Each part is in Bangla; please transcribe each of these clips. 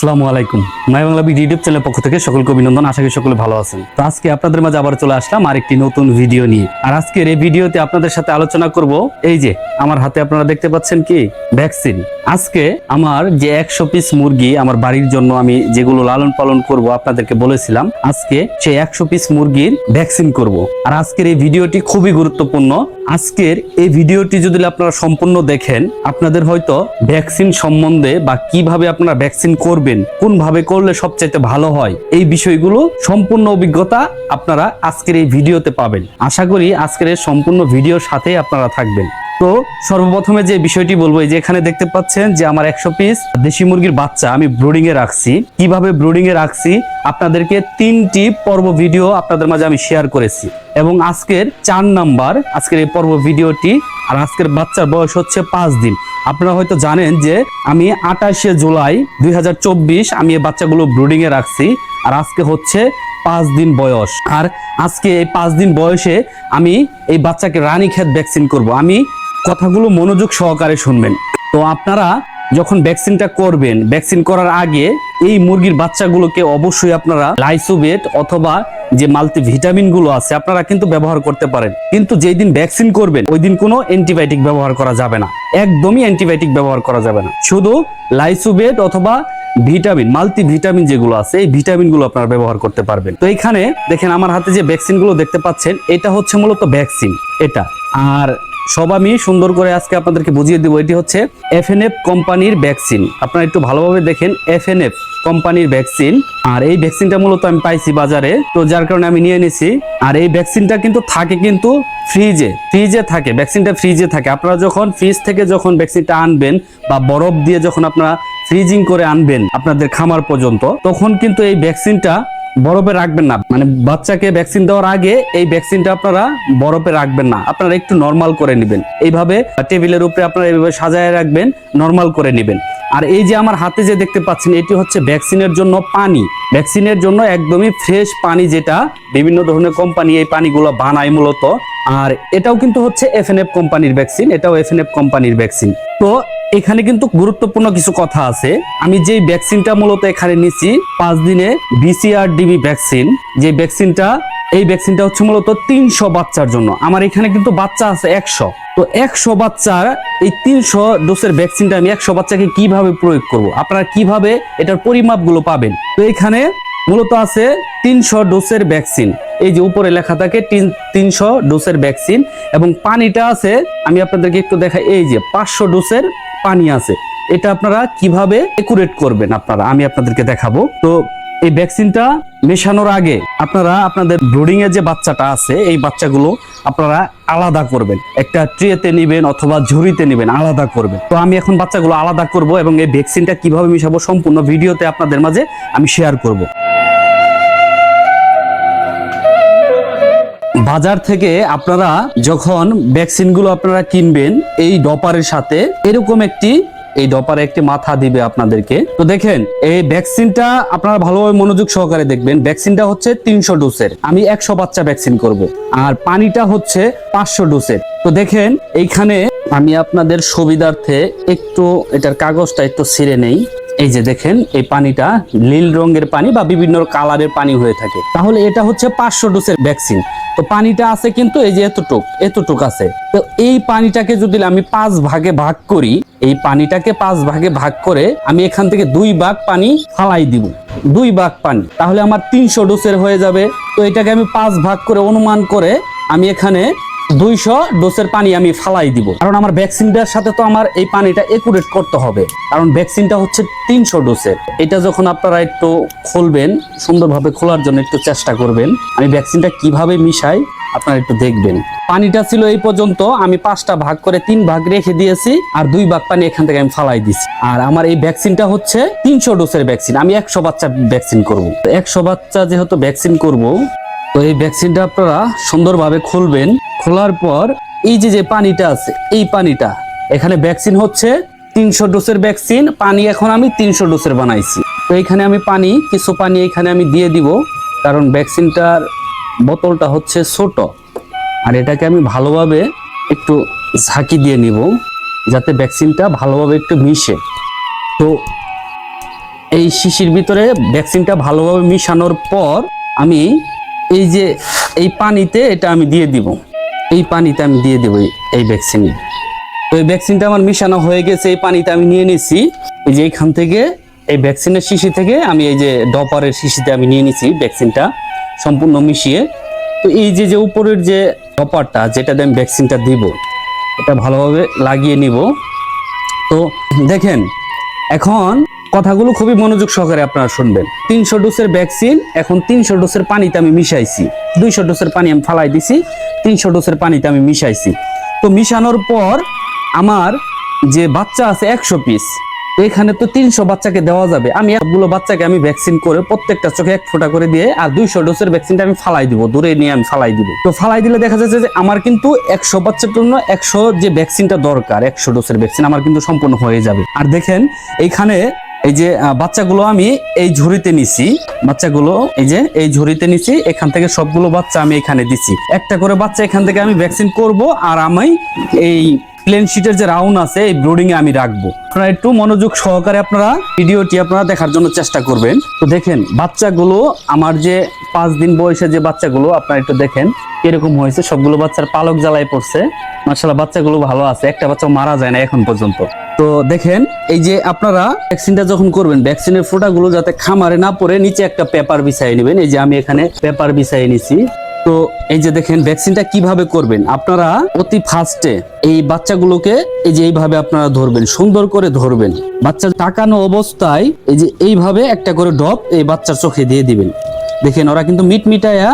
আসসালামু আলাইকুম। মাই বাংলা বিডি ইউটিউব চ্যানেলের পক্ষ থেকে সকলকে অভিনন্দন, আশা করি সকলে ভালো আছেন। তো আজকে আপনাদের মাঝে আবার চলে আসলাম আরেকটি নতুন ভিডিও নিয়ে। আর আজকের এই ভিডিওতে আপনাদের সাথে আলোচনা করব এই যে, আমার হাতে আপনারা দেখতে পাচ্ছেন কি? ভ্যাকসিন। আজকে আমার যে একশো পিস মুরগি আমার বাড়ির জন্য আমি যেগুলো লালন পালন করব আপনাদেরকে বলেছিলাম, আজকে সেই একশো পিস মুরগির ভ্যাকসিন করব। আর আজকের এই ভিডিওটি খুবই গুরুত্বপূর্ণ। আজকের এই ভিডিওটি যদি আপনারা সম্পূর্ণ দেখেন, আপনাদের হয়তো ভ্যাকসিন সম্বন্ধে বা কীভাবে আপনারা ভ্যাকসিন করবেন কোন ভাবে করলে সবচাইতে ভালো হয়, এই বিষয়গুলো সম্পূর্ণ অভিজ্ঞতা আপনারা আজকের এই ভিডিওতে পাবেন। আশা করি আজকের সম্পূর্ণ ভিডিওর সাথেই আপনারা থাকবেন। তো সর্বপ্রথমে যে বিষয়টি বলব যে এখানে দেখতে পাচ্ছেন যে আমার একশো পিস দেশি মুরগির বাচ্চা আমি ব্রুডিং এ রাখছি। কীভাবে ব্রুডিং এ রাখছি? আপনাদেরকে তিনটি পর্ব ভিডিও আপনাদের মাঝে আমি শেয়ার করেছি। এবং আজকের চার নাম্বার, আজকের এই পর্ব ভিডিওটি আর আজকের বাচ্চার বয়স হচ্ছে পাঁচ দিন। আপনারা হয়তো জানেন যে আমি আঠাশে জুলাই দুই হাজার চব্বিশ আমি এই বাচ্চাগুলো ব্রুডিং এ রাখছি আর আজকে হচ্ছে পাঁচ দিন বয়স। আর আজকে এই পাঁচ দিন বয়সে আমি এই বাচ্চাকে রানীক্ষেত ভ্যাকসিন করব। আমি কথাগুলো মনোযোগ সহকারে শুনবেন। তো আপনারা যখন ভ্যাকসিনটা করবেন, ভ্যাকসিন করার আগে এই মুরগির বাচ্চাগুলোকে অবশ্যই আপনারা লাইসোবেট অথবা যে মাল্টি ভিটামিনগুলো আছে, আপনারা কিন্তু ব্যবহার করতে পারেন। কিন্তু যেই দিন ভ্যাকসিন করবেন ওই দিন কোনো অ্যান্টিবায়োটিক ব্যবহার করা যাবে না। একদমই অ্যান্টিবায়োটিক ব্যবহার করা যাবে না। শুধু লাইসোবেট অথবা ভিটামিন মাল্টি ভিটামিন যেগুলো আছে, এই ভিটামিনগুলো আপনারা ব্যবহার করতে পারবেন। তো এখানে দেখেন, আমার হাতে যে ভ্যাকসিনগুলো দেখতে পাচ্ছেন, এটা হচ্ছে মূলত ভ্যাকসিন, এটা। আর সব আমি সুন্দর করে আজকে আপনাদেরকে বুঝিয়ে দেবো, এটি হচ্ছে এফএনএফ কোম্পানির ভ্যাকসিন আপনারা একটু ভালোভাবে দেখেন এফএনএফ কোম্পানির ভ্যাকসিন আর এই ভ্যাকসিনটা মূলত আমি পাইছি বাজারে, তো যার কারণে আমি নিয়ে নিছি আর এই ভ্যাকসিনটা কিন্তু থাকে কিন্তু ফ্রিজে ফ্রিজে থাকে ভ্যাকসিনটা ফ্রিজে থাকে। আপনারা যখন ফ্রিজ থেকে যখন ভ্যাকসিনটা আনবেন বা বরফ দিয়ে যখন আপনারা ফ্রিজিং করে আনবেন আপনাদের খামার পর্যন্ত, তখন কিন্তু এই ভ্যাকসিনটা বরফে রাখবেন না। মানে বাচ্চাকে ভ্যাকসিন দেওয়ার আগে এই ভ্যাকসিনটা আপনারা বরফে রাখবেন না। আপনারা একটু নর্মাল করে নেবেন। এইভাবে টেবিলের উপরে আপনারা এইভাবে সাজায় রাখবেন নর্মাল করে নেবেন। আর এই যে আমার হাতে যে দেখতে পাচ্ছেন, এটি হচ্ছে ভ্যাকসিনের জন্য পানি। ভ্যাকসিনের জন্য একদমই ফ্রেশ পানি যেটা বিভিন্ন ধরনের কোম্পানি এই পানিগুলো বানায় মূলত। আর এটাও কিন্তু হচ্ছে এফএনএফ কোম্পানির ভ্যাকসিন এটাও এফএনএফ কোম্পানির ভ্যাকসিন তো এখানে কিন্তু গুরুত্বপূর্ণ কিছু কথা আছে। আমি যেই ভ্যাকসিনটা মূলত এখানে নিছি পাঁচ দিনে বিসিআর ডিবি ভ্যাকসিন যে ভ্যাকসিনটা এই ভ্যাকসিনটা হচ্ছে মূলত তিনশো বাচ্চার জন্য। আমার এখানে কিন্তু বাচ্চা আছে একশো। তো একশো বাচ্চার এই তিনশো ডোসের ভ্যাকসিনটা আমি একশো বাচ্চাকে কীভাবে প্রয়োগ করব? আপনারা কীভাবে এটার পরিমাপগুলো পাবেন? তো এখানে মূলত আছে তিনশো ডোসের ভ্যাকসিন এই যে উপরে লেখা থাকে তিনশো ডোসের ভ্যাকসিন এবং পানিটা আছে, আমি আপনাদেরকে একটু দেখাই। এই যে পাঁচশো ডোসের পানি আছে। এটা আপনারা কীভাবে একুরেট করবেন আপনারা? আমি আপনাদেরকে দেখাবো। তো এই ভ্যাকসিনটা মেশানোর আগে আপনারা আপনাদের ব্রুডিং এর যে বাচ্চাটা আছে, এই বাচ্চাগুলো আপনারা আলাদা করবেন। একটা ট্রেতে নেবেন অথবা ঝুড়িতে নেবেন, আলাদা করবেন। তো আমি এখন বাচ্চাগুলো আলাদা করব এবং এই ভ্যাকসিনটা কীভাবে মিশাবো সম্পূর্ণ ভিডিওতে আপনাদের মাঝে আমি শেয়ার করব। বাজার থেকে আপনারা যখন ভ্যাকসিনগুলো আপনারা কিনবেন, এই ডপারের সাথে এরকম একটি, এই ডপারে একটি মাথা দিবে আপনাদেরকে। তো দেখেন, এই ভ্যাকসিনটা আপনারা ভালোভাবে মনোযোগ সহকারে দেখবেন। ভ্যাকসিনটা হচ্ছে তিনশো ডোসের আমি একশো বাচ্চা ভ্যাকসিন করব। আর পানিটা হচ্ছে পাঁচশো ডোসের তো দেখেন, এইখানে আমি আপনাদের সুবিধার্থে একটু এটার কাগজটা একটু ছিঁড়ে নেই। এই যে দেখেন, এই পানিটা নীল রঙের পানি বা বিভিন্ন কালারের পানি হয়ে থাকে। তাহলে এটা হচ্ছে পাঁচশো ডোসের ভ্যাকসিন। তো পানিটা আছে কিন্তু এই যে এতটুক এতটুক আছে। তো এই পানিটাকে যদি আমি পাঁচ ভাগে ভাগ করি, এই পানিটাকে পাঁচ ভাগে ভাগ করে আমি এখান থেকে দুই ভাগ পানি ফালাই দিব। দুই ভাগ পানি, তাহলে আমার তিনশো ডোসের হয়ে যাবে। তো এটাকে আমি পাঁচ ভাগ করে অনুমান করে আমি এখানে দুইশো ডোসের পানি আমি ফালাই দিব। কারণ আমার ভ্যাকসিনটার সাথে তো আমার এই পানিটা একুরেট করতে হবে। কারণ ভ্যাকসিনটা হচ্ছে তিনশো ডোসের এটা যখন আপনারা একটু খুলবেন, সুন্দরভাবে খোলার জন্য একটু চেষ্টা করবেন, আমি ভ্যাকসিনটা কীভাবে মিশাই আপনারা একটু দেখবেন। পানিটা ছিল এই পর্যন্ত, আমি পাঁচটা ভাগ করে তিন ভাগ রেখে দিয়েছি, আর দুই ভাগ পানি এখান থেকে আমি ফালাই দিছি। আর আমার এই ভ্যাকসিনটা হচ্ছে তিনশো ডোসের ভ্যাকসিন, আমি একশো বাচ্চা ভ্যাকসিন করব। একশো বাচ্চা যেহেতু ভ্যাকসিন করব তো এই ভ্যাকসিনটা আপনারা সুন্দরভাবে খুলবেন। খোলার পর এই যে যে পানিটা আছে, এই পানিটা, এখানে ভ্যাকসিন হচ্ছে তিনশো ডোসের ভ্যাকসিন পানি এখন আমি তিনশো ডোসের বানাইছি। তো এখানে আমি পানি, কিছু পানি এখানে আমি দিয়ে দিব, কারণ ভ্যাকসিনটার বোতলটা হচ্ছে ছোট। আর এটাকে আমি ভালোভাবে একটু ঝাঁকি দিয়ে নিব, যাতে ভ্যাকসিনটা ভালোভাবে একটু মিশে। তো এই শিশির ভিতরে ভ্যাকসিনটা ভালোভাবে মিশানোর পর আমি এই যে এই পানিতে এটা আমি দিয়ে দিব। এই পানিতে আমি দিয়ে দেবো এই- ভ্যাকসিন তো এই ভ্যাকসিনটা আমার মিশানো হয়ে গেছে, এই পানিতে আমি নিয়ে নিছি। এই যে এইখান থেকে, এই ভ্যাকসিনের শিশি থেকে আমি এই যে ডপারের শিশিতে আমি নিয়ে নিছি ভ্যাকসিনটা সম্পূর্ণ মিশিয়ে। তো এই যে যে উপরের যে ডপারটা যেটাতে আমি ভ্যাকসিনটা দিব, এটা ভালোভাবে লাগিয়ে নিব। তো দেখেন, এখন কথাগুলো খুবই মনোযোগ সহকারে আপনারা শুনবেন। তিনশো ডোসের ভ্যাকসিন, এখন তিনশো ডোসের পানিতে আমি মিশাইছি। দুইশো ডোসের পানি আমি ফালাই দিছি, তিনশো ডোসের পানিতে আমি মিশাইছি। তো মিশানোর পর আমার যে বাচ্চা আছে একশো পিস এখানে তো তিনশো বাচ্চাকে দেওয়া যাবে। আমি সবগুলো বাচ্চাকে আমি ভ্যাকসিন করে প্রত্যেকটা চোখে এক ফোঁটা করে দিয়ে আর দুইশো ডোসের ভ্যাকসিনটা আমি ফালাই দিব, দূরে নিয়ে আমি ফালাই দিব। তো ফালাই দিলে দেখা যাচ্ছে যে আমার কিন্তু একশো বাচ্চার জন্য একশো যে ভ্যাকসিনটা দরকার, একশো ডোসের ভ্যাকসিন আমার কিন্তু সম্পূর্ণ হয়ে যাবে। আর দেখেন, এইখানে এই যে বাচ্চাগুলো আমি এই ঝুড়িতে নিছি। বাচ্চাগুলো, এই যে, এই ঝুড়িতে নিছি। এখান থেকে সবগুলো বাচ্চা আমি এখানে দিছি। একটা করে বাচ্চা এখান থেকে আমি ভ্যাকসিন করব আর আমি এই প্লেন শিটের যে রাউন্ড আছে, এই ব্রোডিং এ আমি রাখব। আপনারা একটু মনোযোগ সহকারে আপনারা ভিডিওটি আপনারা দেখার জন্য চেষ্টা করবেন। তো দেখেন, বাচ্চাগুলো, আমার যে পাঁচ দিন বয়সে যে বাচ্চাগুলো, আপনারা একটু দেখেন, কীরকম হয়েছে। সবগুলো বাচ্চার পালক জ্বালায় পড়ছে। মার্শাল্লাহ বাচ্চাগুলো ভালো আছে। একটা বাচ্চা মারা যায় না এখন পর্যন্ত। তো দেখেন, এই যে আপনারা ভ্যাকসিনটা যখন করবেন ভ্যাকসিনের ফোঁটাগুলো যাতে খামারে না পড়ে, নিচে একটা পেপার বিছাই নেবেন। এই যে আমি এখানে পেপার বিছাই নিছি। এই যে দেখেন ভ্যাকসিনটা কীভাবে করবেন? আপনারা অতি ফার্স্টে এই বাচ্চাগুলোকে এই যে এইভাবে আপনারা ধরবেন, সুন্দর করে ধরবেন। বাচ্চা টাকানো অবস্থায় এই যে এইভাবে একটা করে ড্রপ এই বাচ্চার চোখে দিয়ে দিবেন। দেখেন, ওরা কিন্তু মিট মিটায়া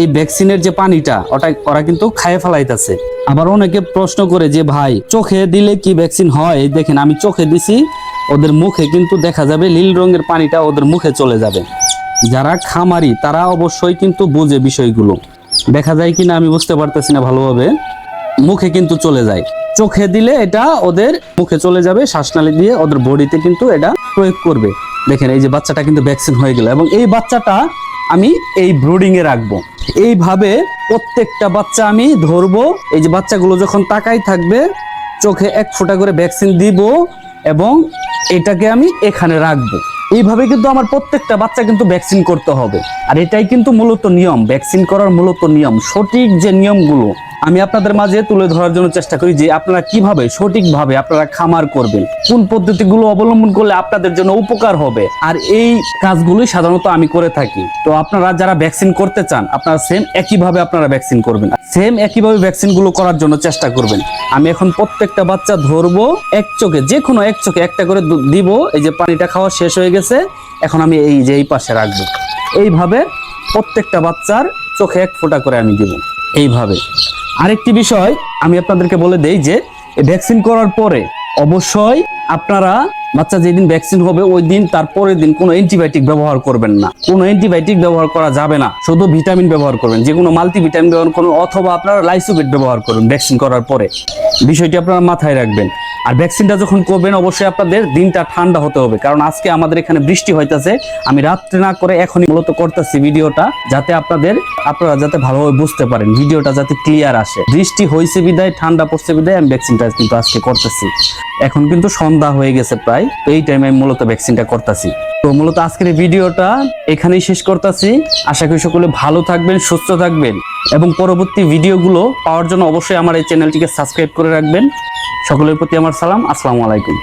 এই ভ্যাকসিনের যে পানিটা, ওটা ওরা কিন্তু খায় ফেলাইতেছে। আবার অনেকে প্রশ্ন করে যে, ভাই, চোখে দিলে কি ভ্যাকসিন হয়? দেখেন, আমি চোখে দিছি, ওদের মুখে কিন্তু দেখা যাবে নীল রঙের পানিটা ওদের মুখে চলে যাবে। যারা খামারি, তারা অবশ্যই কিন্তু বুঝে বিষয়গুলো। দেখা যায় কিনা আমি বুঝতে পারতেছি না ভালোভাবে। মুখে কিন্তু চলে যায়। চোখে দিলে এটা ওদের মুখে চলে যাবে, শ্বাসনালী দিয়ে ওদের বডিতে কিন্তু এটা প্রয়োগ করবে। দেখেন, এই যে বাচ্চাটা কিন্তু ভ্যাকসিন হয়ে গেল এবং এই বাচ্চাটা আমি এই ব্রুডিং এ রাখব। এইভাবে প্রত্যেকটা বাচ্চা আমি ধরবো। এই যে বাচ্চাগুলো যখন তাকাই থাকবে, চোখে এক ফোঁটা করে ভ্যাকসিন দিব এবং এটাকে আমি এখানে রাখব। এইভাবে কিন্তু আমার প্রত্যেকটা বাচ্চা কিন্তু ভ্যাকসিন করতে হবে। আর এটাই কিন্তু মূলত নিয়ম ভ্যাকসিন করার মূলত নিয়ম। সঠিক যে নিয়মগুলো আমি আপনাদের মাঝে তুলে ধরার জন্য চেষ্টা করি যে আপনারা কীভাবে সঠিকভাবে আপনারা খামার করবেন, কোন পদ্ধতিগুলো অবলম্বন করলে আপনাদের জন্য উপকার হবে, আর এই কাজগুলোই সাধারণত আমি করে থাকি। তো আপনারা যারা ভ্যাকসিন করতে চান, আপনারা সেম একইভাবে আপনারা ভ্যাকসিন করবেন। সেম একইভাবে ভ্যাকসিনগুলো করার জন্য চেষ্টা করবেন। আমি এখন প্রত্যেকটা বাচ্চা ধরবো এক চোখে যে কোনো এক চোখে, একটা করে দিব। এই যে পানিটা খাওয়া শেষ হয়ে গেছে, এখন আমি এই যে এই পাশে রাখব। এইভাবে প্রত্যেকটা বাচ্চার চোখে এক ফোঁটা করে আমি দিব। এইভাবে। আরেকটি বিষয় আমি আপনাদেরকে বলে দেই যে ভ্যাকসিন করার পরে অবশ্যই আপনারা বাচ্চা যেদিন ভ্যাকসিন হবে, ওই দিন তার পরের দিন কোনো অ্যান্টিবায়োটিক ব্যবহার করবেন না। কোনো অ্যান্টিবায়োটিক ব্যবহার করা যাবে না। শুধু ভিটামিন ব্যবহার করবেন। যে কোনো মাল্টি ভিটামিন ব্যবহার করুন অথবা আপনারা লাইসোবেট ব্যবহার করুন ভ্যাকসিন করার পরে। বিষয়টি আপনারা মাথায় রাখবেন। আর ভ্যাকসিনটা যখন করবেন, অবশ্যই আপনাদের দিনটা ঠান্ডা হতে হবে। কারণ আজকে আমাদের এখানে বৃষ্টি হইতেছে। আমি রাত্রে না করে এখনই মূলত করতেছি ভিডিওটা, যাতে আপনাদের, আপনারা যাতে ভালোভাবে বুঝতে পারেন, ভিডিওটা যাতে ক্লিয়ার আসে। বৃষ্টি হয়েছে বিদায়, ঠান্ডা পড়ছে বিদায়, আমি ভ্যাকসিনটা কিন্তু আজকে করতেছি। এখন কিন্তু সন্ধ্যা হয়ে গেছে প্রায়, তো এই টাইমে আমি মূলত ভ্যাকসিনটা করতেছি। তো মূলত আজকের এই ভিডিওটা এখানেই শেষ করতেছি। আশা করি সকলে ভালো থাকবেন, সুস্থ থাকবেন, এবং পরবর্তী ভিডিওগুলো পাওয়ার জন্য অবশ্যই আমার এই চ্যানেলটিকে সাবস্ক্রাইব করে রাখবেন। সকলের প্রতি আমার সালাম। আসসালামু আলাইকুম।